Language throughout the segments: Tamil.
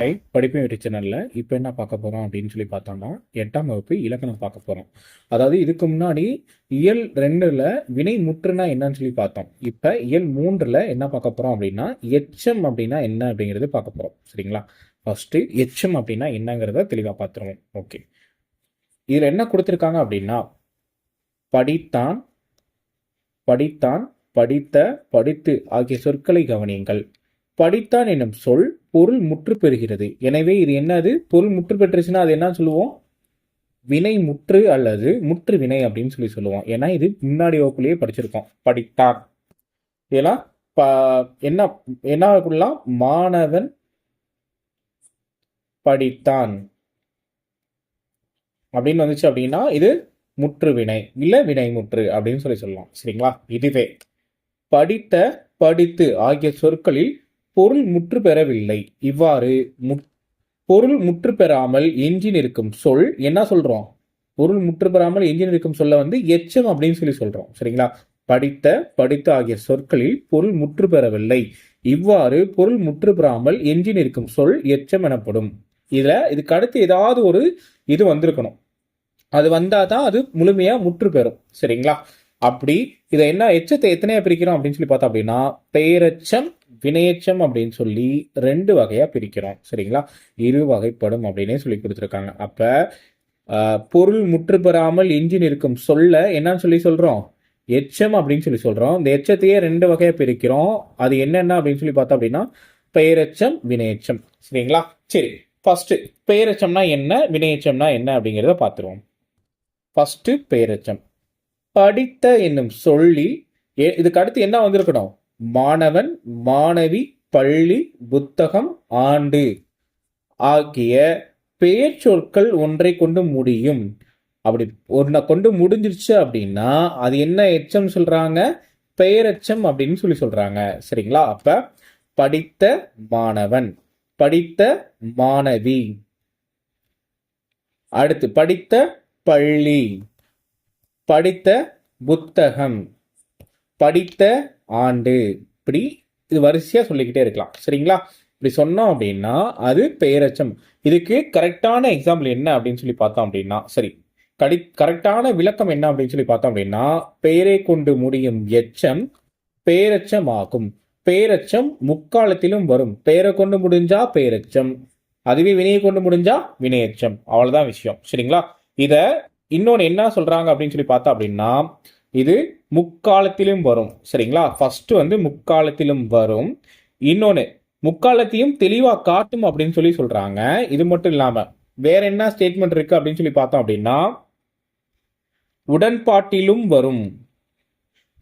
ஹை படிப்பு வெற்றி சேனலில் இப்போ என்ன பார்க்க போகிறோம் அப்படின்னு சொல்லி பார்த்தோம்னா எட்டாம் வகுப்பு இலக்கணம் பார்க்க போகிறோம் அதாவது இதுக்கு முன்னாடி இயல் ரெண்டில் வினை முற்றுனா என்னன்னு சொல்லி பார்த்தோம். இப்போ இயல் மூன்றில் என்ன பார்க்க போகிறோம் அப்படின்னா எச்சம் அப்படின்னா என்ன அப்படிங்கிறது பார்க்க போகிறோம் சரிங்களா? ஃபஸ்ட்டு எச்சம் அப்படின்னா என்னங்கிறத தெளிவாக பார்த்துருவோம். ஓகே இதில் என்ன கொடுத்துருக்காங்க அப்படின்னா படித்தான் படித்தான் படித்த படித்து ஆகிய சொற்களை கவனியுங்கள். படித்தான் என்னும் சொல் பொருள் முற்று பெறுகிறது. எனவே இது என்னது? பொருள் முற்று பெற்றுச்சுன்னா அது என்ன சொல்லுவோம்? வினை முற்று அல்லது முற்று வினை அப்படின்னு சொல்லி சொல்லுவோம். ஏன்னா இது முன்னாடி வகுப்புலேயே படிச்சிருக்கோம். படித்தான். ஏன்னா ப என்ன என்ன சொல்லலாம் மாணவன் படித்தான். அப்படின்னு வந்துச்சு அப்படின்னா இது முற்று வினை இல்லை வினை முற்று அப்படின்னு சொல்லி சொல்லலாம் சரிங்களா? இதுவே. படித்த படித்து ஆகிய சொற்களில் பொருள் முற்று பெறவில்லை இவ்வாறு பொருள் முற்று பெறாமல் எஞ்சி நிற்கும் சொல் என்ன சொல்றோம்? பொருள் முற்று பெறாமல் எஞ்சி நிற்கும் சொல்ல வந்து எச்சம் அப்படின்னு சொல்லி சொல்றோம். சரிங்களா? படித்த படித்த ஆகிய சொற்களில் பொருள் முற்று பெறவில்லை இவ்வாறு பொருள் முற்று பெறாமல் எஞ்சி நிற்கும் சொல் எச்சம் எனப்படும். இதுல இதுக்கு அடுத்து ஏதாவது ஒரு இது வந்திருக்கணும். அது வந்தாதான் அது முழுமையா முற்று பெறும் சரிங்களா? அப்படி இதை என்ன எச்சத்தை எத்தனையா பிரிக்கிறோம் அப்படின்னு சொல்லி பார்த்தோம் அப்படின்னா பெயரச்சம் வினையச்சம் அப்படின்னு சொல்லி ரெண்டு வகையாக பிரிக்கிறோம். சரிங்களா? இரு வகைப்படும் அப்படின்னே சொல்லி கொடுத்துருக்காங்க. அப்போ பொருள் முற்று பெறாமல் எஞ்சி நிற்கும் சொல்ல என்னன்னு சொல்லி சொல்கிறோம் எச்சம் அப்படின்னு சொல்லி சொல்கிறோம் இந்த எச்சத்தையே ரெண்டு வகையாக பிரிக்கிறோம். அது என்னென்ன அப்படின்னு சொல்லி பார்த்தோம் அப்படின்னா பெயரச்சம் வினையச்சம் சரிங்களா? சரி. ஃபஸ்ட்டு பெயரச்சம்னா என்ன? வினையச்சம்னா என்ன அப்படிங்கிறத பார்த்துருவோம். ஃபஸ்ட்டு பெயரச்சம். படித்த என்னும் சொல்லி எ- இதுக்கு அடுத்து என்ன வந்திருக்கணும்? மாணவன் மாணவி பள்ளி புத்தகம் ஆண்டு ஆகிய பெயர் சொற்கள் ஒன்றை கொண்டு முடியும். அப்படி ஒன்றை கொண்டு முடிஞ்சிருச்சு அப்படின்னா அது என்ன எச்சம் சொல்றாங்க? பெயரச்சம் அப்படின்னு சொல்லி சொல்றாங்க. சரிங்களா? அப்ப படித்த மாணவன் படித்த மாணவி. அடுத்து படித்த பள்ளி படித்த புத்தகம் படித்த ஆண்டு. இப்படி இது வரிசையாக சொல்லிக்கிட்டே இருக்கலாம். சரிங்களா? இப்படி சொன்னோம் அப்படின்னா அது பெயரச்சம் இதுக்கு கரெக்டான எக்ஸாம்பிள் என்ன அப்படின்னு சொல்லி பார்த்தோம் அப்படின்னா சரி கடி கரெக்டான விளக்கம் என்ன அப்படின்னு சொல்லி பார்த்தோம் அப்படின்னா பெயரை கொண்டு முடியும் எச்சம் பெயரச்சம் ஆகும் பெயரச்சம் முக்காலத்திலும் வரும். பெயரை கொண்டு முடிஞ்சா பெயரச்சம் அதுவே வினையை கொண்டு முடிஞ்சா வினையச்சம். அவ்வளவுதான் விஷயம். சரிங்களா? இத இன்னொன்னு என்ன சொல்றாங்க அப்படின்னு சொல்லி பார்த்தா அப்படின்னா இது முக்காலத்திலும் வரும். சரிங்களா? ஃபர்ஸ்ட் வந்து முக்காலத்திலும் வரும். இன்னொன்று முக்காலத்தையும் தெளிவாக காட்டும் அப்படின்னு சொல்லி சொல்றாங்க. இது மட்டும் இல்லாமல் வேற என்ன ஸ்டேட்மெண்ட் இருக்கு அப்படின்னு சொல்லி பார்த்தோம் அப்படின்னா உடன்பாட்டிலும் வரும்.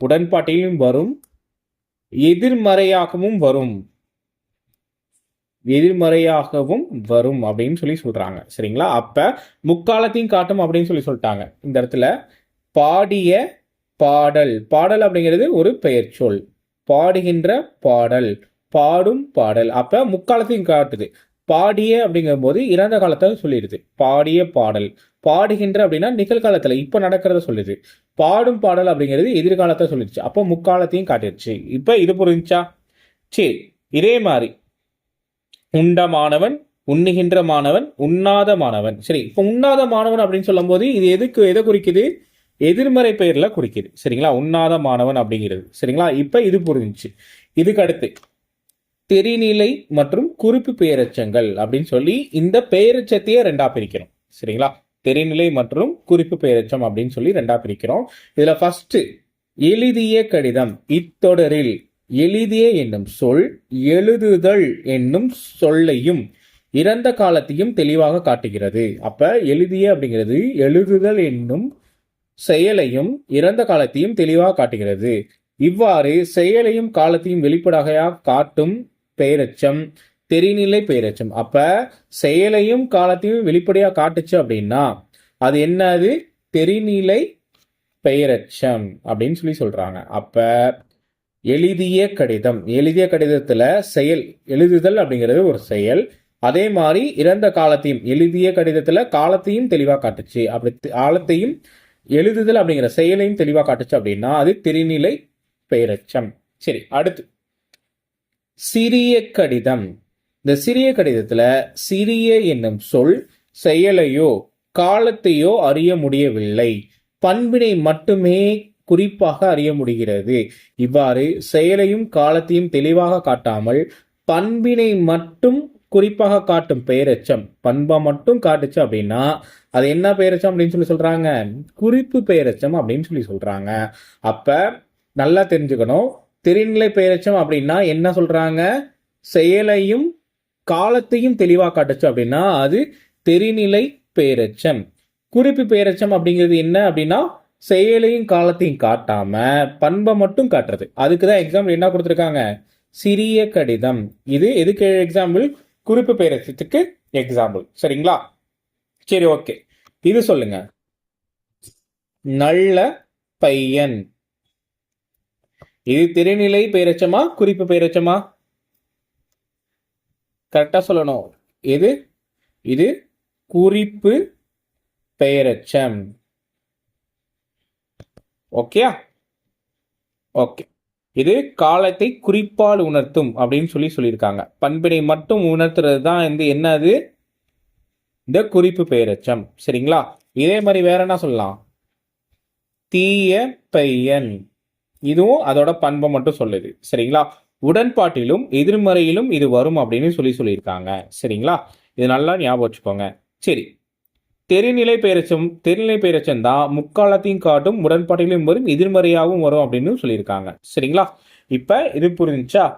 உடன்பாட்டிலும் வரும். எதிர்மறையாகவும் வரும். எதிர்மறையாகவும் வரும் அப்படின்னு சொல்லி சொல்றாங்க. சரிங்களா? அப்ப முக்காலத்தையும் காட்டும் அப்படின்னு சொல்லி சொல்லிட்டாங்க. இந்த இடத்துல பாடிய பாடல். பாடல் அப்படிங்கிறது ஒரு பெயர் சொல். பாடுகின்ற பாடல். பாடும் பாடல். அப்போ முக்காலத்தையும் காட்டுது. பாடிய அப்படிங்கும் போது இறந்த காலத்தை சொல்லிடுது. பாடிய பாடல். பாடுகின்ற அப்படின்னா நிகழ்காலத்தில் இப்போ நடக்கிறத சொல்லுது. பாடும் பாடல் அப்படிங்கிறது எதிர்காலத்தை சொல்லிடுச்சு. அப்போ முக்காலத்தையும் காட்டிடுச்சு. இப்போ இது புரிஞ்சா சரி இதே மாதிரி. உண்ட மாணவன் உண்ணுகின்ற மாணவன் உண்ணாத மாணவன். சரி இப்போ உண்ணாத மாணவன் அப்படின்னு சொல்லும்போது இது எதுக்கு எதை குறிக்குது? எதிர்மறை பெயரில் குறிக்குது சரிங்களா? உண்ணாத மாணவன் அப்படிங்கிறது. சரிங்களா? இப்போ இது புரிஞ்சுச்சு. இதுக்கு அடுத்து தெரிநிலை மற்றும் குறிப்பு பெயரச்சங்கள் அப்படின்னு சொல்லி இந்த பெயரச்சத்தையே ரெண்டா பிரிக்கிறோம். சரிங்களா? தெரிநிலை மற்றும் குறிப்பு பெயரச்சம் அப்படின்னு சொல்லி ரெண்டா பிரிக்கிறோம். இதுல ஃபர்ஸ்ட் எழுதிய கடிதம். இத்தொடரில் எழுதிய என்னும் சொல் எழுதுதல் என்னும் சொல்லையும் இறந்த காலத்தையும் தெளிவாக காட்டுகிறது. அப்ப எழுதிய அப்படிங்கிறது எழுதுதல் என்னும் செயலையும் இறந்த காலத்தையும் தெளிவாக காட்டுகிறது. இவ்வாறு செயலையும் காலத்தையும் வெளிப்படையாக காட்டும் பெயரச்சம் தெரிநிலை பெயரச்சம் அப்ப செயலையும் காலத்தையும் வெளிப்படையா காட்டுச்சு அப்படின்னா அது என்னது? தெரிநிலை பெயரச்சம் அப்படின்னு சொல்லி சொல்றாங்க. அப்ப எழுதிய கடிதம் எழுதிய கடிதத்துல செயல் எழுதுதல் அப்படிங்கிறது ஒரு செயல். அதே மாதிரி இறந்த காலத்தையும் எழுதிய கடிதத்துல காலத்தையும் தெளிவா காட்டுச்சு. அப்படி காலத்தையும் எழுதுதல் அப்படிங்கிற செயலையும் தெளிவாக காட்டுச்சு அப்படின்னா அது திருநிலை பெயரச்சம் சரி அடுத்து. சிறிய கடிதம். இந்த சிறிய கடிதத்துல சிறிய என்னும் சொல் செயலையோ காலத்தையோ அறிய முடியவில்லை. பண்பினை மட்டுமே குறிப்பாக அறிய முடிகிறது. இவ்வாறு செயலையும் காலத்தையும் தெளிவாக காட்டாமல் பண்பினை மட்டும் குறிப்பாக காட்டும் பெயரெச்சம் பண்பை மட்டும் காட்டுச்சு அப்படின்னா அது என்ன பெயரெச்சம் அப்படின்னு சொல்லி சொல்றாங்க? குறிப்பு பெயரெச்சம் அப்படின்னு சொல்லி சொல்றாங்க. அப்ப நல்லா தெரிஞ்சுக்கணும். தெரிநிலை பெயரெச்சம் அப்படின்னா என்ன சொல்றாங்க? செயலையும் காலத்தையும் தெளிவாக காட்டுச்சு அப்படின்னா அது தெரிநிலை பெயரெச்சம் குறிப்பு பெயரெச்சம் அப்படிங்கிறது என்ன அப்படின்னா செயலையும் காலத்தையும் காட்டாம பண்பை மட்டும் காட்டுறது. அதுக்கு தான் எக்ஸாம்பிள் என்ன கொடுத்துருக்காங்க? சிறிய கடிதம். இது எதுக்கு எக்ஸாம்பிள் குறிப்பு பெயரெச்சத்துக்கு எக்ஸாம்பிள் சரிங்களா? சரி ஓகே இது சொல்லுங்க. நல்ல பையன். இது திருநிலை பெயரச்சமா குறிப்பு பெயரச்சமா கரெக்டா சொல்லணும். எது? இது குறிப்பு பெயரச்சம் ஓகேயா ஓகே இது காலத்தை குறிப்பால் உணர்த்தும் அப்படின்னு சொல்லி சொல்லியிருக்காங்க. பண்பினை மட்டும் உணர்த்துறது தான் வந்து என்னது? இந்த குறிப்பு பெயரெச்சம் சரிங்களா? இதே மாதிரி வேற என்ன சொல்லலாம்? தீய பையன். இதுவும் அதோட பண்பை மட்டும் சொல்லுது. சரிங்களா? உடன்பாட்டிலும் எதிர்மறையிலும் இது வரும் அப்படின்னு சொல்லி சொல்லியிருக்காங்க. சரிங்களா? இது நல்லா ஞாபகம் வச்சுக்கோங்க. சரி. தெரிநிலை பெயரச்சம் தெரிநிலை பெயரச்சம் தான் முக்காலத்தையும் காட்டும் உடன்பாட்டிலையும் வரும் எதிர்மறையாகவும் வரும் அப்படின்னு சொல்லியிருக்காங்க. சரிங்களா? இப்போ இது புரிஞ்சுச்சா?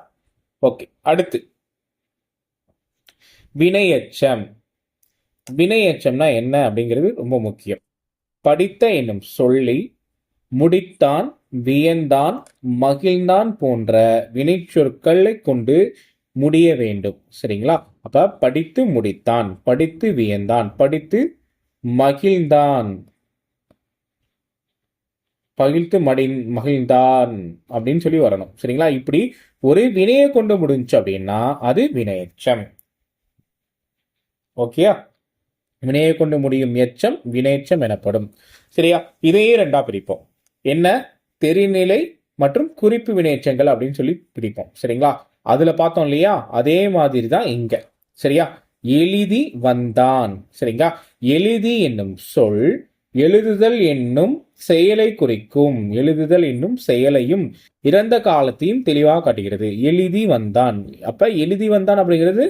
ஓகே அடுத்து. வினையச்சம். வினையச்சம்னா என்ன அப்படிங்கிறது ரொம்ப முக்கியம். படித்த என்னும் சொல்லி முடித்தான் வியந்தான் மகிழ்ந்தான் போன்ற வினைச்சொற்களை கொண்டு முடிய வேண்டும். சரிங்களா? அப்ப படித்து முடித்தான் படித்து வியந்தான் படித்து மகிழ்ந்தான். பகிழ்ந்து மடி மகிழ்ந்தான் அப்படின்னு சொல்லி வரணும். சரிங்களா? இப்படி ஒரு வினையை கொண்டு முடிஞ்சு அப்படின்னா அது வினையச்சம். ஓகேயா? வினையை கொண்டு முடியும் எச்சம் வினையச்சம் எனப்படும். சரியா? இதையே ரெண்டா பிரிப்போம். என்ன? தெரிநிலை மற்றும் குறிப்பு வினையச்சங்கள் அப்படின்னு சொல்லி பிரிப்போம். சரிங்களா? அதுல பார்த்தோம் இல்லையா? அதே மாதிரி தான் இங்க. சரியா? எழுதி வந்தான். சரிங்களா? எழுதி என்னும் சொல் எழுதுதல் என்னும் செயலை குறிக்கும். எழுதுதல் என்னும் செயலையும் இறந்த காலத்தையும் தெளிவாக காட்டுகிறது. எழுதி வந்தான். அப்ப எழுதி வந்தான் அப்படிங்கிறது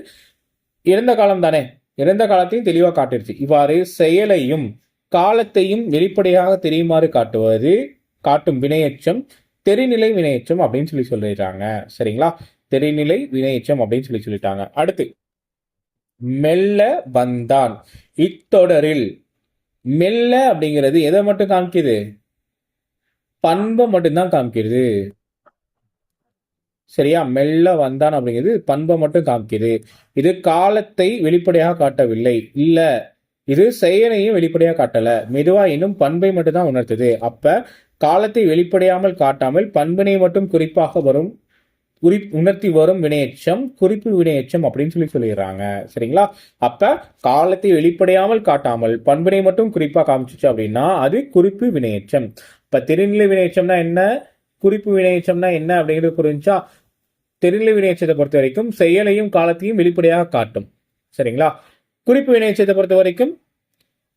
இறந்த காலம் தானே? இறந்த காலத்தையும் தெளிவாக காட்டிருச்சு இவ்வாறு செயலையும் காலத்தையும் வெளிப்படையாக தெரியுமாறு காட்டுவது காட்டும் வினையச்சம் தெரிநிலை வினையச்சம் அப்படின்னு சொல்லி சொல்லிடுறாங்க சரிங்களா? தெரிநிலை வினையச்சம் அப்படின்னு சொல்லி சொல்லிட்டாங்க. அடுத்து மெல்ல வந்தான். இத்தொடரில் மெல்ல அப்படிங்கிறது எதை மட்டும் காமிக்குது? பண்பை மட்டும்தான் காமிக்கிறது சரியா? மெல்ல வந்தான் அப்படிங்கிறது பண்பை மட்டும் காமிக்குது. இது காலத்தை வெளிப்படையாக காட்டவில்லை. இல்ல இது செயலையும் வெளிப்படையாக காட்டல. மெதுவா இன்னும் பண்பை மட்டும் தான் உணர்த்துது. அப்ப காலத்தை வெளிப்படையாமல் காட்டாமல் பண்பினை மட்டும் குறிப்பாக வரும் குறி உணர்த்தி வரும் வினையச்சம் குறிப்பு வினையச்சம் அப்படின்னு சொல்லி சொல்லிடுறாங்க. சரிங்களா? அப்ப காலத்தை வெளிப்படையாமல் காட்டாமல் பண்பினை மட்டும் குறிப்பா காமிச்சிச்சு அப்படின்னா அது குறிப்பு வினையச்சம் இப்ப திருநிலை வினையச்சம்னா என்ன? குறிப்பு வினையச்சம்னா என்ன அப்படிங்கிறது புரிஞ்சா தெரிநிலை வினையச்சத்தை பொறுத்த வரைக்கும் செயலையும் காலத்தையும் வெளிப்படையாக காட்டும். சரிங்களா? குறிப்பு வினையச்சத்தை பொறுத்த வரைக்கும்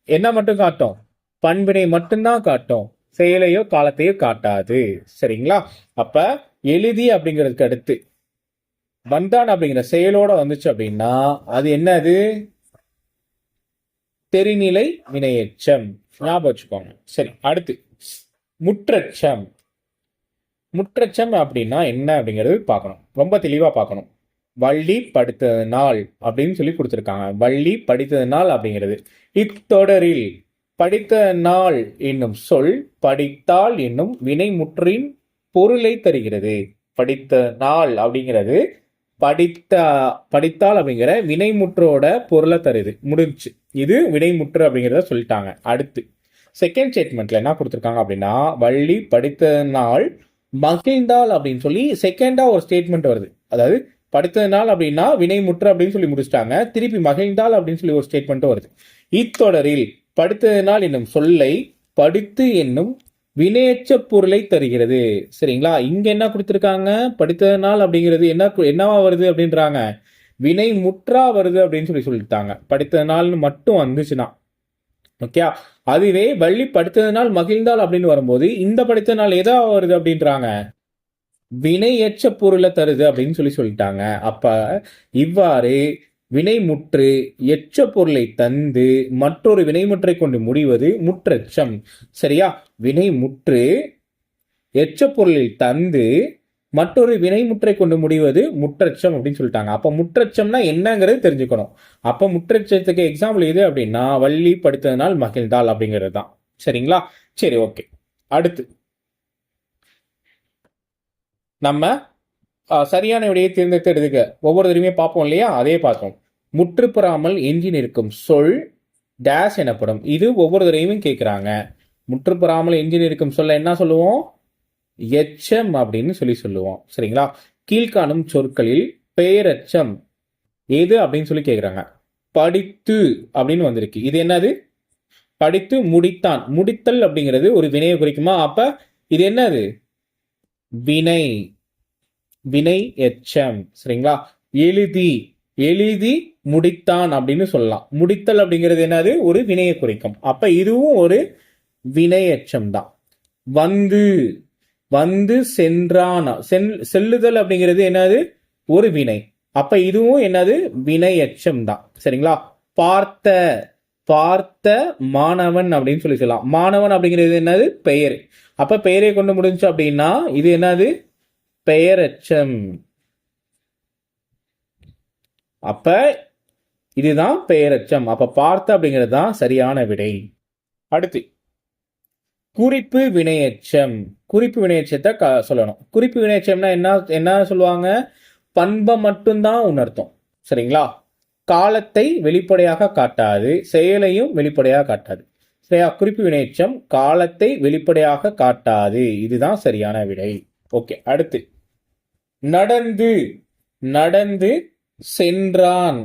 என்ன மட்டும் காட்டும்? பண்பினை மட்டும்தான் காட்டும். செயலையோ காலத்தையோ காட்டாது. சரிங்களா? அப்ப எழுதி அப்படிங்கிறதுக்கு அடுத்து. வந்தான் அப்படிங்கிற செயலோட வந்துச்சு அப்படின்னா அது என்னது? தெரிநிலை வினையச்சம் ஞாபகம் வச்சுக்கோங்க. சரி அடுத்து. முற்றச்சம். முற்றச்சம் அப்படின்னா என்ன அப்படிங்கிறது பார்க்கணும். ரொம்ப தெளிவாக பார்க்கணும். வள்ளி படித்ததனால் அப்படின்னு சொல்லி கொடுத்துருக்காங்க. வள்ளி படித்ததனால் அப்படிங்கிறது. இத்தொடரில் படித்த நாள் என்னும் சொல் படித்தால் என்னும் வினைமுற்றின் பொருளை தருகிறது. படித்த நாள் அப்படிங்கிறது படித்த படித்தால் அப்படிங்கிற வினைமுற்றோட பொருளை தருது. முடிஞ்சு இது வினைமுற்று அப்படிங்கிறத சொல்லிட்டாங்க. அடுத்து செகண்ட் ஸ்டேட்மெண்ட்ல என்ன கொடுத்துருக்காங்க அப்படின்னா வள்ளி படித்த நாள் மகிழ்ந்தாள் அப்படின்னு சொல்லி செகண்டா ஒரு ஸ்டேட்மெண்ட் வருது. அதாவது படித்ததுனால் அப்படின்னா வினைமுற்று அப்படின்னு சொல்லி முடிச்சிட்டாங்க. திருப்பி மகிழ்ந்தாள் அப்படின்னு சொல்லி ஒரு ஸ்டேட்மெண்ட்டும் வருது. இத்தொடரில் படுத்ததினால் என்னும் சொல்லை படித்து என்னும் வினையற்ற பொருளை தருகிறது. சரிங்களா? இங்க என்ன கொடுத்துருக்காங்க? படித்ததனால் அப்படிங்கிறது என்ன என்னவா வருது அப்படின்றாங்க. வினை முற்றா வருது அப்படின்னு சொல்லி சொல்லிட்டாங்க. படித்ததனால்னு மட்டும் வந்துச்சுன்னா. ஓகே அதுவே வள்ளி படித்ததனால் மகிழ்ந்தாள் அப்படின்னு வரும்போது இந்த படித்ததனால் எதா வருது அப்படின்றாங்க? வினையற்ற பொருளை தருது அப்படின்னு சொல்லி சொல்லிட்டாங்க. அப்ப இவ்வாறு வினைமுற்று எச்ச பொருளை தந்து மற்றொரு வினைமுற்றை கொண்டு முடிவது முற்றச்சம். சரியா? வினைமுற்று எச்ச பொருளில் தந்து மற்றொரு வினைமுற்றை கொண்டு முடிவது முற்றச்சம் அப்படின்னு சொல்லிட்டாங்க. அப்போ முற்றச்சம்னா என்னங்கிறது தெரிஞ்சுக்கணும். அப்போ முற்றச்சத்துக்கு எக்ஸாம்பிள் எது அப்படின்னா வள்ளி படித்ததனால் மகிழ்ந்தாள் அப்படிங்கிறது தான். சரிங்களா? சரி ஓகே அடுத்து. நம்ம சரியான விடையை தேர்ந்தெடுத்து எடுத்துக்க ஒவ்வொருத்தருமே பார்ப்போம் இல்லையா? அதே பார்த்தோம் முற்றுப்பெறாமல் எஞ்சி நிற்கும் சொல் டேஷ் எனப்படும். இது ஒவ்வொரு தடவையும் கேட்குறாங்க. முற்றுப்பெறாமல் எஞ்சி நிற்கும் சொல்ல என்ன சொல்லுவோம்? எச்சம் அப்படின்னு சொல்லி சொல்லுவோம். சரிங்களா? கீழ்காணும் சொற்களில் பெயரச்சம் எது அப்படின்னு சொல்லி கேட்குறாங்க. படித்து அப்படின்னு வந்திருக்கு. இது என்னது? படித்து முடித்தான். முடித்தல் அப்படிங்கிறது ஒரு வினையை குறிக்குமா? அப்ப இது என்னது? வினை. வினை எச்சம். சரிங்களா? எழுதி. எழுதி முடித்தான் அப்படின்னு சொல்லலாம். முடித்தல் அப்படிங்கிறது என்னது? ஒரு வினையை குறிக்கும். அப்ப இதுவும் ஒரு வினையச்சம் தான். வந்து வந்து சென்றான். செல் செல்லுதல் அப்படிங்கிறது என்னது? ஒரு வினை. அப்ப இதுவும் என்னது? வினையச்சம் தான். சரிங்களா? பார்த்த பார்த்த மாணவன் அப்படின்னு சொல்லி சொல்லலாம். மாணவன் அப்படிங்கிறது என்னது? பெயர். அப்ப பெயரை கொண்டு முடிஞ்சு அப்படின்னா இது என்னது? பெயரச்சம். அப்ப இதுதான் பெயரச்சம் அப்ப பார்த்த அப்படிங்கிறது தான் சரியான விடை. அடுத்து குறிப்பு வினையச்சம். குறிப்பு வினையச்சத்தை க சொல்லணும். குறிப்பு வினையச்சம்னா என்ன என்ன சொல்லுவாங்க? பண்பை மட்டும்தான் உணர்த்தும். சரிங்களா? காலத்தை வெளிப்படையாக காட்டாது செயலையும் வெளிப்படையாக காட்டாது. சரியா? குறிப்பு வினையச்சம் காலத்தை வெளிப்படையாக காட்டாது. இதுதான் சரியான விடை. ஓகே அடுத்து நடந்து நடந்து சென்றான்.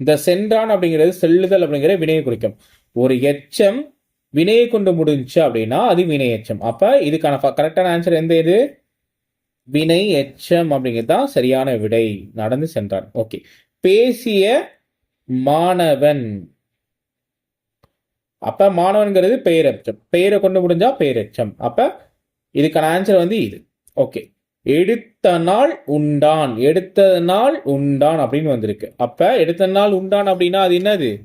இந்த சென்றான் அப்படிங்கிறது செல்லுதல் அப்படிங்கிற வினையை குறிக்கும். ஒரு எச்சம் வினையை கொண்டு முடிஞ்சுச்சு அப்படின்னா அது வினை எச்சம். அப்ப இதுக்கான கரெக்டான ஆன்சர் எந்த இது? வினை எச்சம் அப்படிங்கிறது தான் சரியான விடை. நடந்து சென்றான். ஓகே பேசிய மாணவன். அப்ப மாணவன்கிறது பெயரெச்சம் பெயரை கொண்டு முடிஞ்சா பெயரெச்சம் அப்ப இதுக்கான ஆன்சர் வந்து இது. ஓகே எடுத்த நாள் உண்டான் எடுத்த நாள் உண்டான் அப்படின்னு வந்திருக்கு. அப்ப எடுத்த நாள் உண்டான் அப்படின்னா அது என்னது?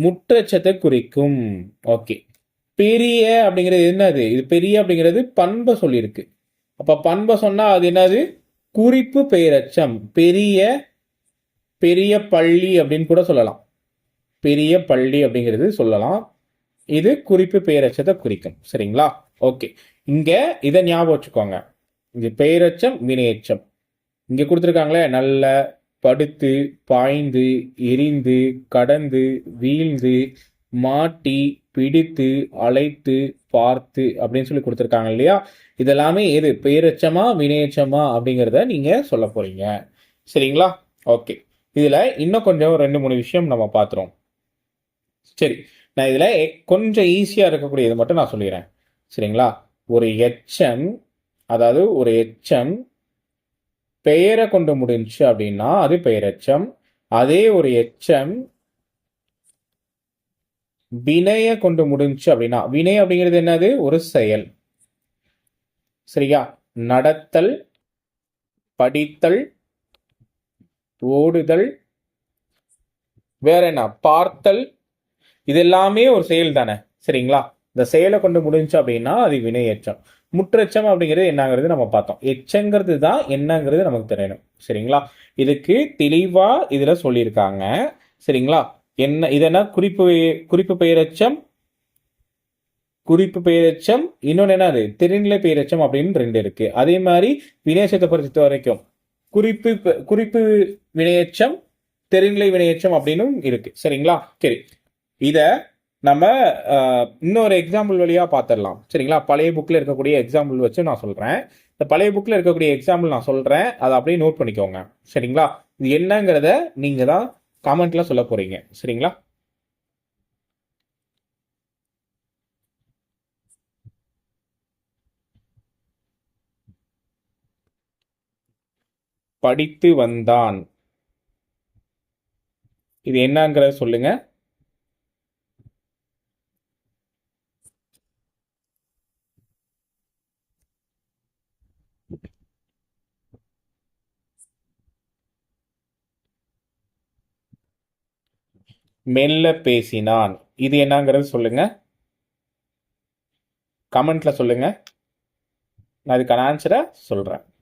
முற்றச்சத்தை குறிக்கும். ஓகே. பெரிய அப்படிங்கிறது என்னது? இது பெரிய அப்படிங்கிறது பண்பை சொல்லியிருக்கு. அப்ப பண்பை சொன்னா அது என்னது? குறிப்பு பெயரச்சம் பெரிய பெரிய பள்ளி அப்படின்னு கூட சொல்லலாம். பெரிய பள்ளி அப்படிங்கிறது சொல்லலாம். இது குறிப்பு பெயரச்சத்தை குறிக்கும். சரிங்களா? ஓகே. இங்க இதை ஞாபகம் வச்சுக்கோங்க. இது பெயரச்சம் வினையச்சம். இங்க கொடுத்துருக்காங்களே நல்ல படுத்து பாய்ந்து எரிந்து கடந்து வீழ்ந்து மாட்டி பிடித்து அழைத்து பார்த்து அப்படின்னு சொல்லி கொடுத்துருக்காங்க இல்லையா? இதெல்லாமே எது? பெயரச்சமா வினையச்சமா அப்படிங்கிறத நீங்க சொல்ல போறீங்க. சரிங்களா? ஓகே. இதுல இன்னும் கொஞ்சம் ரெண்டு மூணு விஷயம் நம்ம பார்த்துறோம் சரி. நான் இதுல கொஞ்சம் ஈஸியா இருக்கக்கூடியது மட்டும் நான் சொல்லிடுறேன். சரிங்களா? ஒரு எச்சம் அதாவது ஒரு எச்சம் பெயரை கொண்டு முடிஞ்சுச்சு அப்படின்னா அது பெயரெச்சம். அதே ஒரு எச்சம் வினைய கொண்டு முடிஞ்சுச்சு அப்படின்னா வினை அப்படிங்கிறது என்னது? ஒரு செயல். சரியா? நடத்தல் படித்தல் ஓடுதல் வேற என்ன? பார்த்தல். இது எல்லாமே ஒரு செயல் தானே. சரிங்களா? இந்த செயலை கொண்டு முடிஞ்சு அப்படின்னா அது வினையேற்றம். முற்றச்சம் அப்படிங்கிறது என்னங்கிறது நம்ம பார்த்தோம். எச்சங்கிறது தான் என்னங்கிறது நமக்கு தெரியணும். சரிங்களா? இதுக்கு தெளிவா இதுல சொல்லியிருக்காங்க. சரிங்களா? என்ன இதென்ன குறிப்பு குறிப்பு பெயரச்சம் குறிப்பு பெயரச்சம் இன்னொன்று என்னது? திருநிலை பெயரச்சம் அப்படின்னு ரெண்டு இருக்கு. அதே மாதிரி வினையச்சத்தை பொறுத்த வரைக்கும் குறிப்பு குறிப்பு வினையச்சம் தெரிநிலை வினையச்சம் அப்படின்னும் இருக்கு. சரிங்களா? சரி. இதை நம்ம இன்னொரு எக்ஸாம்பிள் வழியாக பார்த்துடலாம் சரிங்களா? பழைய புக்கில் இருக்கக்கூடிய எக்ஸாம்பிள் வச்சு நான் சொல்கிறேன் இந்த பழைய புக்கில் இருக்கக்கூடிய எக்ஸாம்பிள் நான் சொல்கிறேன் அதை அப்படியே நோட் பண்ணிக்கோங்க. சரிங்களா? இது என்னங்கிறத நீங்கள் தான் காமெண்ட்ல சொல்ல போறீங்க. சரிங்களா? படித்து வந்தான். இது என்னங்கிறத சொல்லுங்கள் மெல்ல பேசினான். இது என்னங்கிறது சொல்லுங்க. கமெண்ட்ல சொல்லுங்க. நான் அதுக்கான ஆன்சரை சொல்றேன்.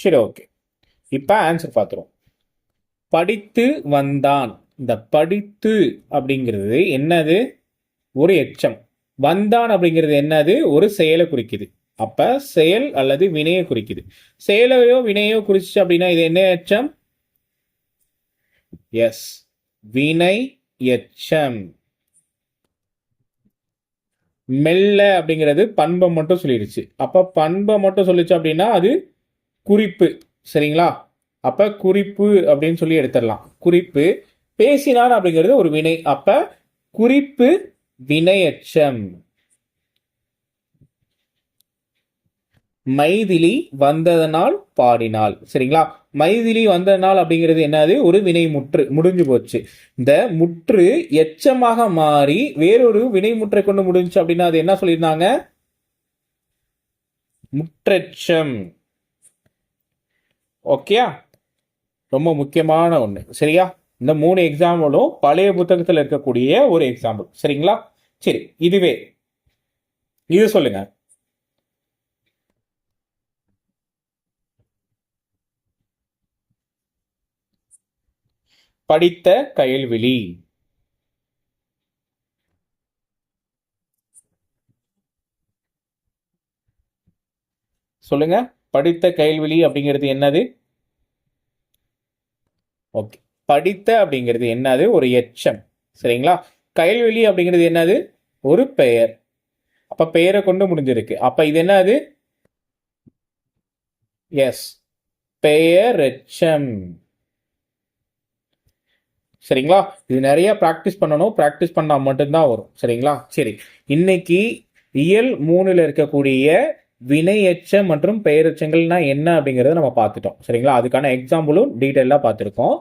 சரி ஓகே இப்போ ஆன்சர் பார்த்துருவோம். படித்து வந்தான். இந்த படித்து அப்படிங்கிறது என்னது? ஒரு எச்சம். வந்தான் அப்படிங்கிறது என்னது? ஒரு செயலை குறிக்குது. அப்போ செயல் அல்லது வினையை குறிக்குது. செயலையோ வினையோ குறிச்சு அப்படின்னா இது என்ன எச்சம்? எஸ் வினை எச்சம். மெல்ல அப்படிங்கிறது பண்பை மட்டும் சொல்லிடுச்சு அப்போ பண்பை மட்டும் சொல்லிச்சு அப்படின்னா அது குறிப்பு சரிங்களா? அப்போ குறிப்பு அப்படின்னு சொல்லி எடுத்துடலாம். குறிப்பு பேசினான் அப்படிங்கிறது ஒரு வினை. அப்ப குறிப்பு வினையச்சம். மைதிலி வந்ததனால் பாடினாள். சரிங்களா? மைதிலி வந்ததனால் அப்படிங்கிறது என்னது? ஒரு வினை முற்று முடிஞ்சு போச்சு. இந்த முற்று எச்சமாக மாறி வேறொரு வினை முற்றை கொண்டு முடிஞ்சு அப்படின்னா அது என்ன சொல்லியிருந்தாங்க? முற்றெச்சம். ஓகேயா ரொம்ப முக்கியமான ஒன்று சரியா? இந்த மூணு எக்ஸாம்பிளும் பழைய புத்தகத்தில் இருக்கக்கூடிய ஒரு எக்ஸாம்பிள் சரிங்களா? சரி இதுவே. இது சொல்லுங்க. படித்த கயல்விழி. சொல்லுங்க. படித்த கேள்வி அப்படிங்கிறது என்னது? ஓகே. படித்த அப்படிங்கிறது என்னது? ஒரு எச்சம். சரிங்களா? கயல்வெளி அப்படிங்கிறது என்னது? ஒரு பெயர். அப்ப பெயரை கொண்டு முடிஞ்சிருக்கு. அப்ப இது என்னது? எஸ். பெயர் எச்சம் சரிங்களா? இது நிறைய ப்ராக்டிஸ் பண்ணணும். ப்ராக்டிஸ் பண்ணால் மட்டும்தான் வரும். சரிங்களா? சரி. இன்னைக்கு இயல் மூணுல இருக்கக்கூடிய வினையச்ச மற்றும் பெயரச்சங்கள்னா என்ன அப்படிங்கிறத நம்ம பார்த்துட்டோம். சரிங்களா? அதுக்கான எக்ஸாம்பிளும் டீட்டெயிலாக பார்த்துருக்கோம்.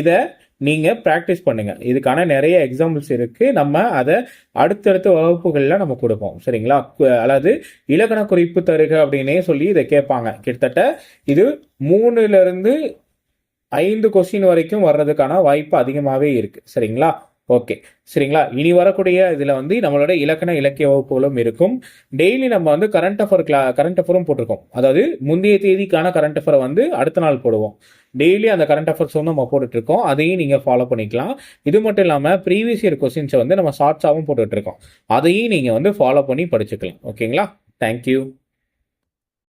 இதை நீங்கள் ப்ராக்டிஸ் பண்ணுங்கள் இதுக்கான நிறைய எக்ஸாம்பிள்ஸ் இருக்குது நம்ம அதை அடுத்தடுத்த வகுப்புகளில் நம்ம கொடுப்போம். சரிங்களா? அதாவது இலக்கண குறிப்பு தருக அப்படின்னே சொல்லி இதை கேட்பாங்க. கிட்டத்தட்ட இது மூணுலேருந்து ஐந்து கொஸ்டின் வரைக்கும் வர்றதுக்கான வாய்ப்பு அதிகமாகவே இருக்குது சரிங்களா? ஓகே சரிங்களா? இனி வரக்கூடிய இதில் வந்து நம்மளோட இலக்கண இலக்கிய வகுப்புகளும் இருக்கும். டெய்லி நம்ம வந்து கரண்ட் அஃபர் கிளா கரண்ட் அஃபரும் போட்டிருக்கோம். அதாவது முந்தைய தேதிக்கான கரண்ட் அஃபரை வந்து அடுத்த நாள் போடுவோம். டெய்லி அந்த கரண்ட் அஃபர்ஸ் வந்து நம்ம போட்டுட்ருக்கோம் அதையும் நீங்கள் ஃபாலோ பண்ணிக்கலாம். இது மட்டும் இல்லாமல் ப்ரீவியஸ் இயர் கொஸ்டின்ஸை வந்து நம்ம ஷார்ட்ஸாகவும் போட்டுட்ருக்கோம் அதையும் நீங்கள் வந்து ஃபாலோ பண்ணி படிச்சுக்கலாம். ஓகேங்களா தேங்க்யூ